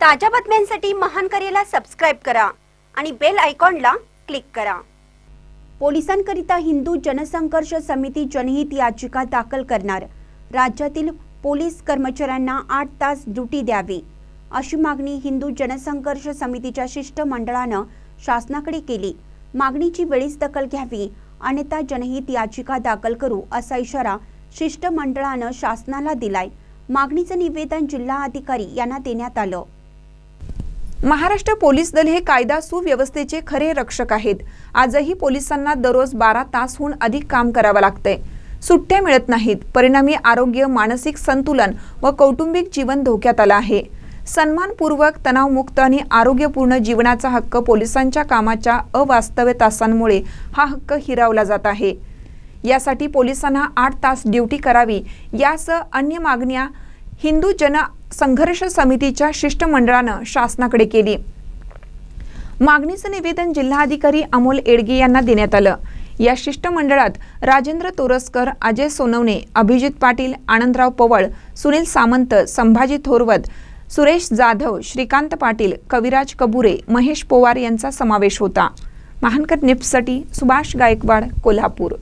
ताज्या बातम्यांसाठी महान करेला सबस्क्राईब करा आणि बेल आयकॉनला क्लिक करा. पोलिसांकरिता हिंदू जनसंघर्ष समिती जनहित याचिका दाखल करणार. राज्यातील पोलीस कर्मचाऱ्यांना आठ तास ड्युटी द्यावी. अशी मागणी हिंदू जनसंघर्ष समितीच्या शिष्टमंडळानं शासनाकडे केली. मागणीची वेळीच दखल घ्यावी अन्यथा जनहित याचिका दाखल करू असा इशारा शिष्टमंडळानं शासनाला दिलाय. मागणीचं निवेदन जिल्हा अधिकारी यांना देण्यात आलं. महाराष्ट्र पोलीस दल हे कायदा सुव्यवस्थेचे खरे रक्षक आहेत. आजही पोलिसांना दररोज बारा तासहून अधिक काम करावं लागतंय. सुट्ट्या मिळत नाहीत. परिणामी आरोग्य मानसिक संतुलन व कौटुंबिक जीवन धोक्यात आलं आहे. सन्मानपूर्वक तणावमुक्त आणि आरोग्यपूर्ण जीवनाचा हक्क पोलिसांच्या कामाच्या अवास्तव्य तासांमुळे हा हक्क हिरावला जात आहे. यासाठी पोलिसांना आठ तास ड्युटी करावी यासह अन्य मागण्या हिंदू जन संघर्ष समितीच्या शिष्टमंडळानं शासनाकडे केली. मागणीचं निवेदन जिल्हाधिकारी अमोल एडगे यांना देण्यात आलं. या शिष्टमंडळात राजेंद्र तोरसकर अजय सोनवणे अभिजित पाटील आनंदराव पवळ सुनील सामंत संभाजी थोरवत सुरेश जाधव श्रीकांत पाटील कविराज कबुरे महेश पोवार यांचा समावेश होता. महानकर निप्ससाठी सुभाष गायकवाड कोल्हापूर.